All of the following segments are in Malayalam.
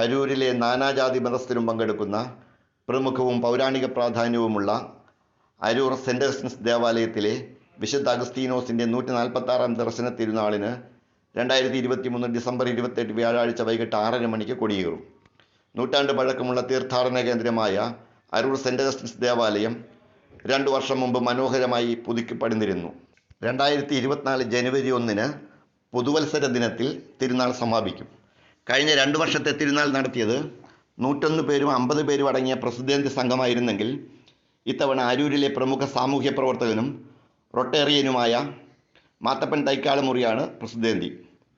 അരൂരിലെ നാനാജാതി മതസ്ഥരും പങ്കെടുക്കുന്ന പ്രമുഖവും പൗരാണിക പ്രാധാന്യവുമുള്ള അരൂർ സെന്റ് അഗസ്റ്റിൻസ് ദേവാലയത്തിലെ വിശുദ്ധ അഗസ്തീനോസിന്റെ നൂറ്റി നാൽപ്പത്താറാം ദർശന തിരുനാളിന് രണ്ടായിരത്തി ഇരുപത്തി മൂന്ന് ഡിസംബർ ഇരുപത്തെട്ട് വ്യാഴാഴ്ച വൈകിട്ട് ആറര മണിക്ക് കൊടിയേറും. നൂറ്റാണ്ട് പഴക്കമുള്ള തീർത്ഥാടന കേന്ദ്രമായ അരൂർ സെന്റ് അഗസ്റ്റിൻസ് ദേവാലയം രണ്ടു വർഷം മുമ്പ് മനോഹരമായി പുതുക്കി പണിതിരുന്നു രണ്ടായിരത്തി ഇരുപത്തിനാല് ജനുവരി ഒന്നിന് പുതുവത്സര ദിനത്തിൽ തിരുനാൾ സമാപിക്കും. കഴിഞ്ഞ രണ്ട് വർഷത്തെ തിരുനാൾ നടത്തിയത് നൂറ്റൊന്ന് പേരും അമ്പത് പേരും അടങ്ങിയ പ്രസിദ്ധേന്ത്യ സംഘമായിരുന്നെങ്കിൽ ഇത്തവണ അരൂരിലെ പ്രമുഖ സാമൂഹ്യ പ്രവർത്തകനും റൊട്ടേറിയനുമായ മാത്തപ്പൻ തൈക്കാളുമുറിയാണ് പ്രസിദ്ധേന്തി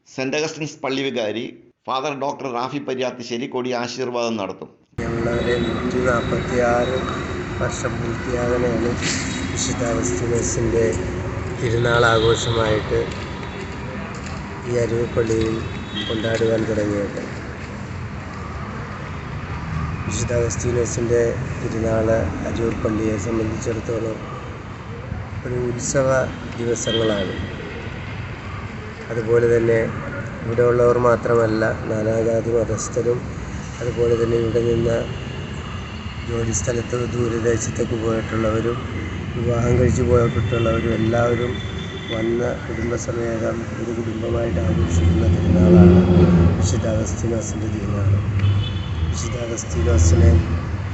സെന്റ് അഗസ്റ്റിൻസ് പള്ളി വികാരി ഫാദർ ഡോക്ടർ റാഫി പര്യാത്തിശ്ശേരി കൊടി ആശീർവാദം നടത്തും. ഞങ്ങളവരെ നൂറ്റി നാൽപ്പത്തി ആറ് വർഷം പൂർത്തിയാകാനാണ് വിശുദ്ധ അഗസ്റ്റിനസിന്റെ തിരുനാൾ ആഘോഷമായിട്ട് ഈ അരുവിപ്പള്ളിയിൽ പള്ളിയിൽ കൊണ്ടാടുവാൻ തുടങ്ങിയത് വിശുദ്ധ അഗസ്തീനസിന്റെ തിരുനാൾ അരൂർ പള്ളിയെ സംബന്ധിച്ചിടത്തോളം ഒരു ഉത്സവ ദിവസങ്ങളാണ്. അതുപോലെ തന്നെ ഇവിടെ ഉള്ളവർ മാത്രമല്ല നാനാജാതി മതസ്ഥരും അതുപോലെ തന്നെ ഇവിടെ നിന്ന് ജോലിസ്ഥലത്ത് ദൂരദേശത്തേക്ക് പോയിട്ടുള്ളവരും വിവാഹം കഴിച്ച് പോയിട്ടുള്ളവരും എല്ലാവരും വന്ന് കുടുംബസമേതം ഒരു കുടുംബമായിട്ട് ആഘോഷിക്കുന്ന തിരുനാളാണ് വിശുദ്ധ അഗസ്തീനോസിന്റെ തിരുനാൾ വിശുദ്ധ അഗസ്തീനോസിനെ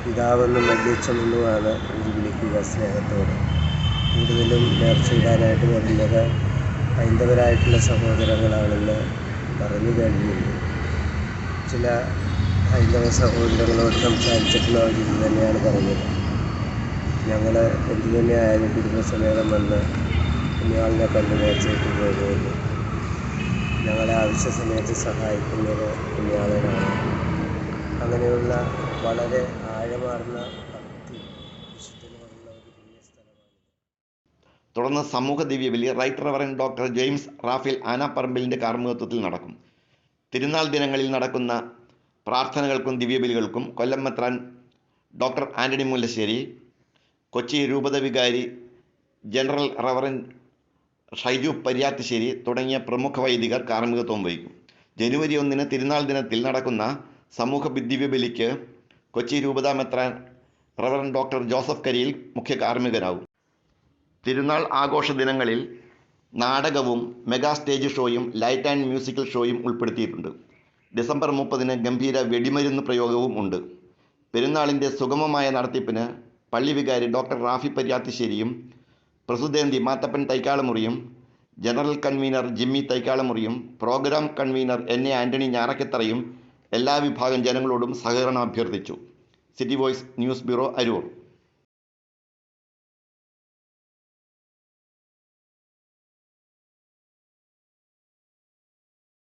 പിതാവെന്നും വല്യച്ഛനെന്നുമാണ് ഇത് വിളിക്കുക സ്നേഹത്തോട്. കൂടുതലും നേർച്ചയിടാനായിട്ട് വരുന്നത് ഹൈന്ദവരായിട്ടുള്ള സഹോദരങ്ങളാണെന്ന് പറഞ്ഞു കഴിഞ്ഞിരുന്നു. ചില ഹൈന്ദവ സഹോദരങ്ങളോട് സംസാരിച്ചപ്പോൾ ഇത് തന്നെയാണ് പറഞ്ഞത്. ഞങ്ങൾ എന്തു തന്നെയായാലും കുടുംബസമേതം വന്ന് കുഞ്ഞാളിനെ കണ്ട് നേർച്ചയിട്ട് പോകുന്നു ഞങ്ങളെ ആവശ്യ സമയത്ത് സഹായിക്കുന്നത് കുഞ്ഞാളനാണ് അങ്ങനെയുള്ള വളരെ ആഴമാർന്ന ഭക്തി തുടർന്ന് സമൂഹ ദിവ്യബലി right reverend doctor James Raphael ആനാപ്പറമ്പിലിന്റെ കാർമ്മികത്വത്തിൽ നടക്കും. തിരുനാൾ ദിനങ്ങളിൽ നടക്കുന്ന പ്രാർത്ഥനകൾക്കും ദിവ്യബലികൾക്കും കൊല്ലം മെത്രാൻ ഡോക്ടർ ആന്റണി മുല്ലശ്ശേരി കൊച്ചി രൂപത വികാരി ജനറൽ റവറൻ ഷൈജു പര്യാത്തിശ്ശേരി തുടങ്ങിയ പ്രമുഖ വൈദികർ കാർമ്മികത്വം വഹിക്കും. ജനുവരി ഒന്നിന് തിരുനാൾ ദിനത്തിൽ നടക്കുന്ന സമൂഹ ദിവ്യബലിക്ക് കൊച്ചി രൂപതാമെത്ര മെത്രാൻ റവറൻ ഡോക്ടർ ജോസഫ് കരിയിൽ മുഖ്യ കാർമ്മികനാവും. തിരുനാൾ ആഘോഷ ദിനങ്ങളിൽ നാടകവും മെഗാ സ്റ്റേജ് ഷോയും ലൈറ്റ് ആൻഡ് മ്യൂസിക്കൽ ഷോയും ഉൾപ്പെടുത്തിയിട്ടുണ്ട്. ഡിസംബർ മുപ്പതിന് ഗംഭീര വെടിമരുന്ന് പ്രയോഗവും ഉണ്ട്. പെരുന്നാളിന്റെ സുഗമമായ നടത്തിപ്പിന് പള്ളി വികാരി ഡോക്ടർ റാഫി പര്യാത്തിശ്ശേരിയും പ്രസുദേന്തി മാത്തപ്പൻ തൈക്കാളമുറിയും general convener Jimmy തൈക്കാളമുറിയും program convener N A Antony ഞാറക്കത്തറയും എല്ലാ വിഭാഗം ജനങ്ങളോടും സഹകരണം അഭ്യർത്ഥിച്ചു. City voice news bureau Aroor.